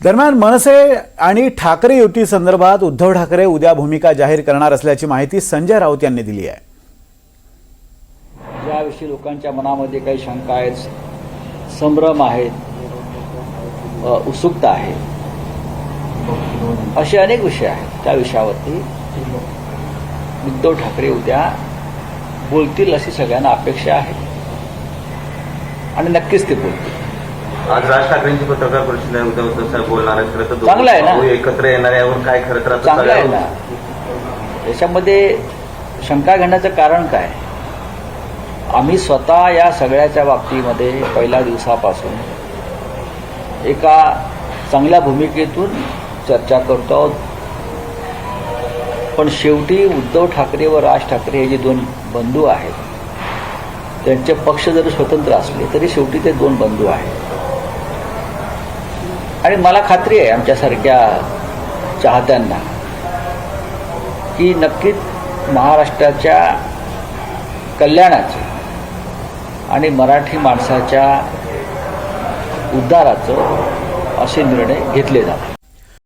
दरम्यान मनसे आणि ठाकरे युती संदर्भात उद्धव ठाकरे उद्या भूमिका जाहीर करणार असल्याची माहिती संजय राऊत यांनी दिली आहे. ज्याविषयी लोकांच्या मनामध्ये काही शंका आहेत संभ्रम आहेत उत्सुकता आहे असे अनेक विषय आहेत. त्या विषयावरती उद्धव ठाकरे उद्या बोलतील अशी सगळ्यांना अपेक्षा आहे. आणि नक्कीच ते बोलतील. आज राज ठाकरेंची पत्रकार परिषद आहे उद्धव साहेब बोलणार आहेत खरं तर चांगलं आहे ना. एकत्र येणार आहे यावर काय खरं तर आता चांगलं आहे सगळ्या- ना. याच्यामध्ये शंका घेण्याचं कारण काय? आम्ही स्वतः या सगळ्याच्या बाबतीमध्ये पहिल्या दिवसापासून एका चांगल्या भूमिकेतून चर्चा करतो आहोत. पण शेवटी उद्धव ठाकरे व राज ठाकरे हे जे दोन बंधू आहेत त्यांचे पक्ष जरी स्वतंत्र असले तरी शेवटी ते दोन बंधू आहेत. आणि मला खात्री आहे आमच्यासारख्या चाहत्यांना की नक्कीच महाराष्ट्राच्या कल्याणाचं आणि मराठी माणसाच्या उद्धाराचं असे निर्णय घेतले जातात.